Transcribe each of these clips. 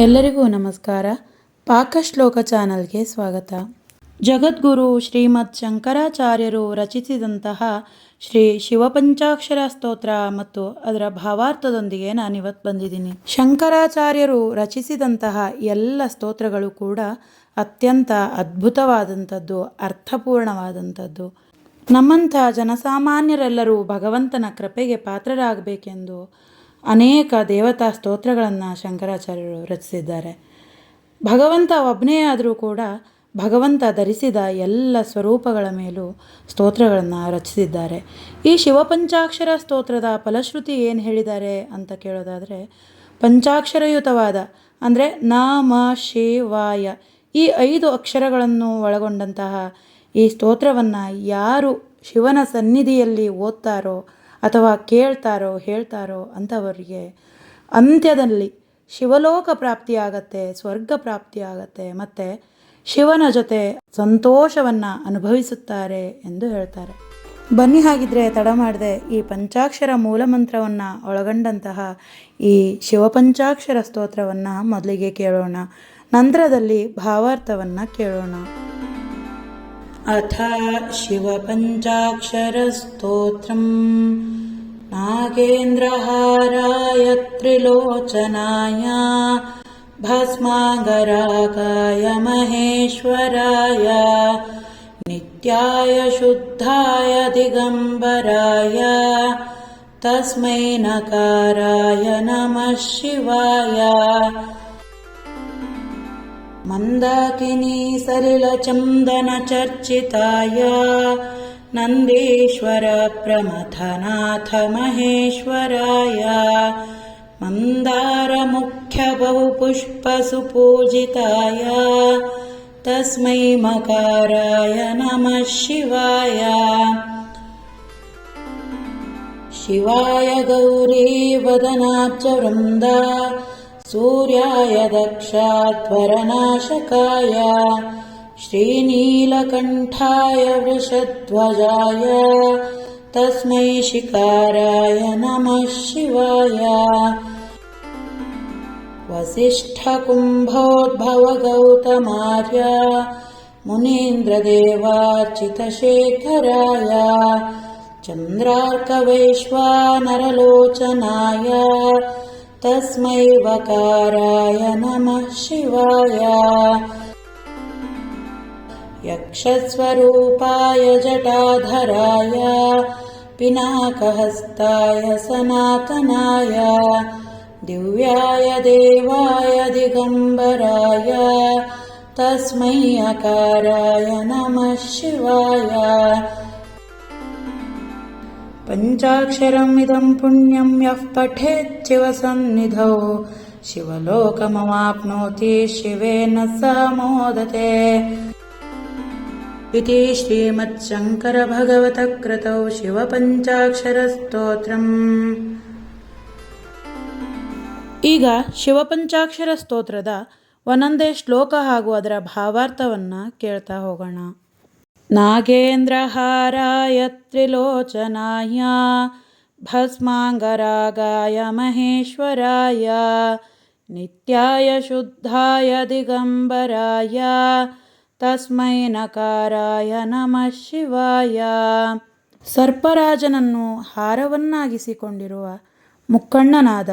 ಎಲ್ಲರಿಗೂ ನಮಸ್ಕಾರ. ಪಾಕ ಶ್ಲೋಕ ಚಾನಲ್ಗೆ ಸ್ವಾಗತ. ಜಗದ್ಗುರು ಶ್ರೀಮದ್ ಶಂಕರಾಚಾರ್ಯರು ರಚಿಸಿದಂತಹ ಶ್ರೀ ಶಿವಪಂಚಾಕ್ಷರ ಸ್ತೋತ್ರ ಮತ್ತು ಅದರ ಭಾವಾರ್ಥದೊಂದಿಗೆ ನಾನಿವತ್ತು ಬಂದಿದ್ದೀನಿ. ಶಂಕರಾಚಾರ್ಯರು ರಚಿಸಿದಂತಹ ಎಲ್ಲ ಸ್ತೋತ್ರಗಳು ಕೂಡ ಅತ್ಯಂತ ಅದ್ಭುತವಾದಂಥದ್ದು, ಅರ್ಥಪೂರ್ಣವಾದಂಥದ್ದು. ನಮ್ಮಂಥ ಜನಸಾಮಾನ್ಯರೆಲ್ಲರೂ ಭಗವಂತನ ಕೃಪೆಗೆ ಪಾತ್ರರಾಗಬೇಕೆಂದು ಅನೇಕ ದೇವತಾ ಸ್ತೋತ್ರಗಳನ್ನು ಶಂಕರಾಚಾರ್ಯರು ರಚಿಸಿದ್ದಾರೆ. ಭಗವಂತ ಒಬ್ಬನೇ ಆದರೂ ಕೂಡ ಭಗವಂತ ಧರಿಸಿದ ಎಲ್ಲ ಸ್ವರೂಪಗಳ ಮೇಲೂ ಸ್ತೋತ್ರಗಳನ್ನು ರಚಿಸಿದ್ದಾರೆ. ಈ ಶಿವಪಂಚಾಕ್ಷರ ಸ್ತೋತ್ರದ ಫಲಶ್ರುತಿ ಏನು ಹೇಳಿದ್ದಾರೆ ಅಂತ ಕೇಳೋದಾದರೆ, ಪಂಚಾಕ್ಷರಯುತವಾದ, ಅಂದರೆ ನಾಮ ಶಿವಾಯ, ಈ ಐದು ಅಕ್ಷರಗಳನ್ನು ಒಳಗೊಂಡಂತಹ ಈ ಸ್ತೋತ್ರವನ್ನು ಯಾರು ಶಿವನ ಸನ್ನಿಧಿಯಲ್ಲಿ ಓದ್ತಾರೋ ಅಥವಾ ಕೇಳ್ತಾರೋ, ಹೇಳ್ತಾರೋ ಅಂಥವರಿಗೆ ಅಂತ್ಯದಲ್ಲಿ ಶಿವಲೋಕ ಪ್ರಾಪ್ತಿಯಾಗತ್ತೆ, ಸ್ವರ್ಗ ಪ್ರಾಪ್ತಿಯಾಗತ್ತೆ, ಮತ್ತು ಶಿವನ ಜೊತೆ ಸಂತೋಷವನ್ನು ಅನುಭವಿಸುತ್ತಾರೆ ಎಂದು ಹೇಳ್ತಾರೆ. ಬನ್ನಿ ಹಾಗಿದ್ರೆ ತಡ ಮಾಡದೆ ಈ ಪಂಚಾಕ್ಷರ ಮೂಲಮಂತ್ರವನ್ನು ಒಳಗೊಂಡಂತಹ ಈ ಶಿವಪಂಚಾಕ್ಷರ ಸ್ತೋತ್ರವನ್ನು ಮೊದಲಿಗೆ ಕೇಳೋಣ. ನಂತರದಲ್ಲಿ ಭಾವಾರ್ಥವನ್ನು ಕೇಳೋಣ. अथ शिवपञ्चाक्षरस्तोत्रम्। नागेन्द्रहाराय त्रिलोचनाय भस्मागरागाय महेश्वराय नित्याय शुद्धाय दिगम्बराय तस्मै नकाराय नमः शिवाय मन्दाकिनी सलिलचन्दनचर्चिताय नन्दीश्वर प्रमथनाथ महेश्वराय मन्दारमुख्यबहुपुष्पसुपूजिताय तस्मै मकाराय नमः शिवाय। शिवाय गौरीवदनाब्जवृन्दा सूर्याय दक्षात्वरनाशकाय श्रीनीलकण्ठाय वृषध्वजाय तस्मै शिकाराय नमः शिवाय। वसिष्ठकुम्भोद्भवगौतमार्य मुनीन्द्रदेवार्चितशेखराय चन्द्रार्कवैश्वानरलोचनाय तस्मै वकाराय नमः शिवाय। यक्षस्वरूपाय जटाधराय पिनाकहस्ताय सनातनाय दिव्याय देवाय दिगम्बराय तस्मै अकाराय नमः शिवाय पञ्चाक्षरमिदं पुण्यं यः पठेच्छिवसन्निधौ शिवलोकमवाप्नोति शिवेन स मोदते इति श्रीमच्छङ्करभगवतकृतौ ಶಿವಪಂಚಾಕ್ಷರಸ್ತೋತ್ರಂ ಈಗ ಶಿವಪಂಚಾಕ್ಷರ ಸ್ತೋತ್ರದ ಒಂದೊಂದೇ ಶ್ಲೋಕ ಹಾಗೂ ಅದರ ಭಾವಾರ್ಥವನ್ನು ಕೇಳ್ತಾ ಹೋಗೋಣ नागेन्द्रहाराय त्रिलोचनाय भस्माङ्गरागाय महेश्वराय नित्याय शुद्धाय दिगम्बराय ತಸ್ಮೈ ನಕಾರಾಯ ನಮಃ ಶಿವಾಯ ಸರ್ಪರಾಜನನ್ನು ಹಾರವನ್ನಾಗಿಸಿಕೊಂಡಿರುವ ಮುಕ್ಕಣ್ಣನಾದ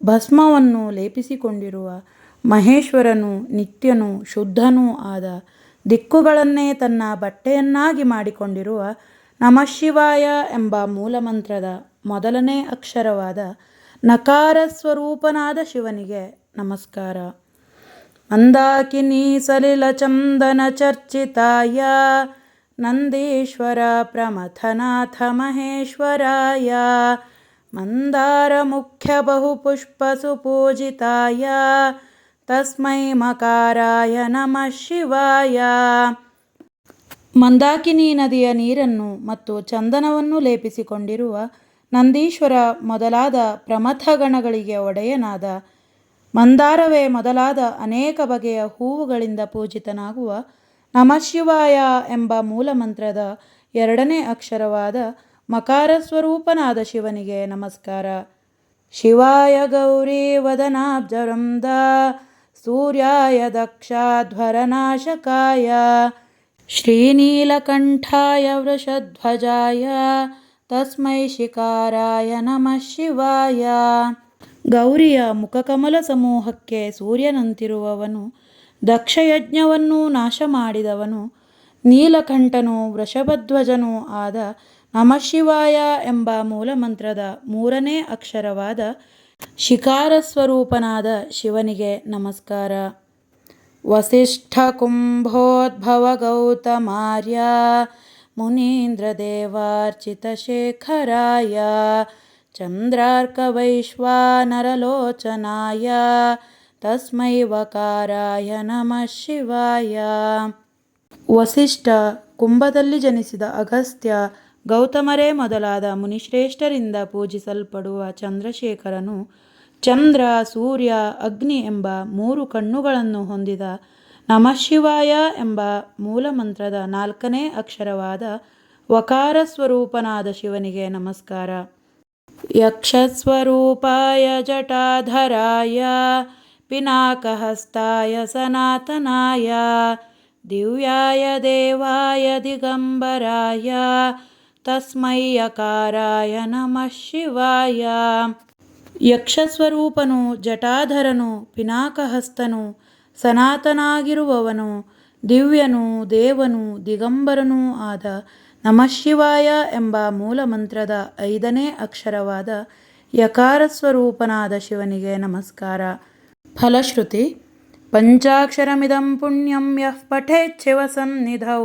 ಭಸ್ಮವನ್ನು ಲೇಪಿಸಿಕೊಂಡಿರುವ ಮಹೇಶ್ವರನು ನಿತ್ಯನೂ ಶುದ್ಧನೂ ಆದ ದಿಕ್ಕುಗಳನ್ನೇ ತನ್ನ ಬಟ್ಟೆಯನ್ನಾಗಿ ಮಾಡಿಕೊಂಡಿರುವ ನಮಃ ಶಿವಾಯ ಎಂಬ ಮೂಲಮಂತ್ರದ ಮೊದಲನೇ ಅಕ್ಷರವಾದ ನಕಾರ ಸ್ವರೂಪನಾದ ಶಿವನಿಗೆ ನಮಸ್ಕಾರ. ಮಂದಾಕಿನಿ ಸಲಿಲ ಚಂದನ ಚರ್ಚಿತಾಯ, ನಂದೀಶ್ವರ ಪ್ರಮಥನಾಥ ಮಹೇಶ್ವರಾಯ, ಮಂದಾರ ಮುಖ್ಯ ಬಹುಪುಷ್ಪ ಸುಪೂಜಿತಾಯ ತಸ್ಮೈ ಮಕಾರಾಯ ನಮಃ ಶಿವಾಯ ಮಂದಾಕಿನಿ ನದಿಯ ನೀರನ್ನು ಮತ್ತು ಚಂದನವನ್ನು ಲೇಪಿಸಿಕೊಂಡಿರುವ ನಂದೀಶ್ವರ ಮೊದಲಾದ ಪ್ರಮಥ ಗಣಗಳಿಗೆ ಒಡೆಯನಾದ ಮಂದಾರವೇ ಮೊದಲಾದ ಅನೇಕ ಬಗೆಯ ಹೂವುಗಳಿಂದ ಪೂಜಿತನಾಗುವ ನಮಃಶಿವಾಯ ಎಂಬ ಮೂಲಮಂತ್ರದ ಎರಡನೇ ಅಕ್ಷರವಾದ ಮಕಾರ ಸ್ವರೂಪನಾದ ಶಿವನಿಗೆ ನಮಸ್ಕಾರ. ಶಿವಾಯ ಗೌರಿ ವದನಾಬ್ಜರಂದ. सूर्याय दक्षाध्वरनाशकाय श्रीनीलकण्ठाय वृषध्वजाय ತಸ್ಮೈ ಶಿಕಾರಾಯ ನಮಃ ಶಿವಾಯ ಗೌರಿಯ ಮುಖಕಮಲ ಸಮೂಹಕ್ಕೆ ಸೂರ್ಯನಂತಿರುವವನು ದಕ್ಷಯಜ್ಞವನ್ನು ನಾಶ ಮಾಡಿದವನು ನೀಲಕಂಠನು ವೃಷಭಧ್ವಜನೂ ಆದ ನಮಃಶಿವಾಯ ಎಂಬ ಮೂಲಮಂತ್ರದ ಮೂರನೇ ಅಕ್ಷರವಾದ ಶಿಕಾರ ಸ್ವರೂಪನಾದ ಶಿವನಿಗೆ ನಮಸ್ಕಾರ. ವಸಿಷ್ಠ ಕುಂಭೋದ್ಭವ ಗೌತಮಾರ್ಯ ಮುನೀಂದ್ರ ದೇವಾರ್ಚಿತ ಶೇಖರಾಯ ಚಂದ್ರಾರ್ಕ ವೈಶ್ವಾನರಲೋಚನಾಯ ತಸ್ಮೈ ವಕಾರಾಯ ನಮಃ ಶಿವಾಯ. ವಸಿಷ್ಠ ಕುಂಭದಲ್ಲಿ ಜನಿಸಿದ ಅಗಸ್ತ್ಯ ಗೌತಮರೇ ಮೊದಲಾದ ಮುನಿಶ್ರೇಷ್ಠರಿಂದ ಪೂಜಿಸಲ್ಪಡುವ ಚಂದ್ರಶೇಖರನು ಚಂದ್ರ, ಸೂರ್ಯ, ಅಗ್ನಿ ಎಂಬ ಮೂರು ಕಣ್ಣುಗಳನ್ನು ಹೊಂದಿದ ನಮಃಶಿವಾಯ ಎಂಬ ಮೂಲಮಂತ್ರದ ನಾಲ್ಕನೇ ಅಕ್ಷರವಾದ ವಕಾರ ಸ್ವರೂಪನಾದ ಶಿವನಿಗೆ ನಮಸ್ಕಾರ. ಯಕ್ಷಸ್ವರೂಪಾಯ ಜಟಾಧರಾಯ, ಪಿನಾಕಹಸ್ತಾಯ ಸನಾತನಾಯ, ದಿವ್ಯಾಯ ದೇವಾಯ ದಿಗಂಬರಾಯ ತಸ್ಮೈ ಯಕಾರಾಯ ನಮಃ ಶಿವಾಯ ಯಕ್ಷಸ್ವರೂಪನು ಜಟಾಧರನು ಪಿನಾಕಹಸ್ತನು ಸನಾತನಾಗಿರುವವನು ದಿವ್ಯನು ದೇವನು, ದಿಗಂಬರನೂ ಆದ ನಮಃಶಿವಾಯ ಎಂಬ ಮೂಲಮಂತ್ರದ ಐದನೇ ಅಕ್ಷರವಾದ ಯಕಾರ ಸ್ವರೂಪನಾದ ಶಿವನಿಗೆ ನಮಸ್ಕಾರ. ಫಲಶ್ರುತಿ, ಪಂಚಾಕ್ಷರಮಿದಂ ಪುಣ್ಯಂ ಯಃ ಪಠೇಚ್ಛಿವ ಸನ್ನಿಧೌ.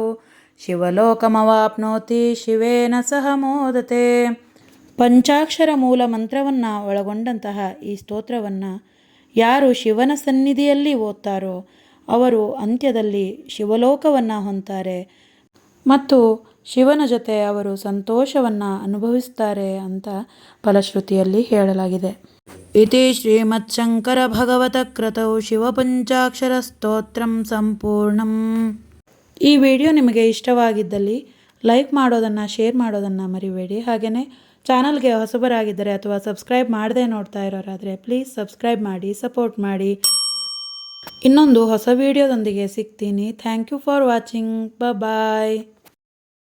ಶಿವಲೋಕಮವಾಪ್ನೋತಿ ಶಿವೇನ ಸಹ ಮೋದತೆ. ಪಂಚಾಕ್ಷರ ಮೂಲ ಮಂತ್ರವನ್ನು ಒಳಗೊಂಡಂತಹ ಈ ಸ್ತೋತ್ರವನ್ನು ಯಾರು ಶಿವನ ಸನ್ನಿಧಿಯಲ್ಲಿ ಓದ್ತಾರೋ ಅವರು ಅಂತ್ಯದಲ್ಲಿ ಶಿವಲೋಕವನ್ನು ಹೊಂತಾರೆ ಮತ್ತು ಶಿವನ ಜೊತೆ ಅವರು ಸಂತೋಷವನ್ನು ಅನುಭವಿಸ್ತಾರೆ ಅಂತ ಫಲಶ್ರುತಿಯಲ್ಲಿ ಹೇಳಲಾಗಿದೆ. ಇತಿ ಶ್ರೀಮತ್ಶಂಕರ ಭಗವತ ಕೃತೌ ಶಿವಪಂಚಾಕ್ಷರ ಸ್ತೋತ್ರಂ ಸಂಪೂರ್ಣಂ. ಈ ವಿಡಿಯೋ ನಿಮಗೆ ಇಷ್ಟವಾಗಿದ್ದಲ್ಲಿ ಲೈಕ್ ಮಾಡೋದನ್ನು, ಶೇರ್ ಮಾಡೋದನ್ನು ಮರಿಬೇಡಿ. ಹಾಗೆಯೇ ಚಾನಲ್ಗೆ ಹೊಸಬರಾಗಿದ್ದರೆ ಅಥವಾ ಸಬ್ಸ್ಕ್ರೈಬ್ ಮಾಡದೇ ನೋಡ್ತಾ ಇರೋರಾದರೆ ಪ್ಲೀಸ್ ಸಬ್ಸ್ಕ್ರೈಬ್ ಮಾಡಿ, ಸಪೋರ್ಟ್ ಮಾಡಿ. ಇನ್ನೊಂದು ಹೊಸ ವಿಡಿಯೋದೊಂದಿಗೆ ಸಿಗ್ತೀನಿ. Thank you for watching. Bye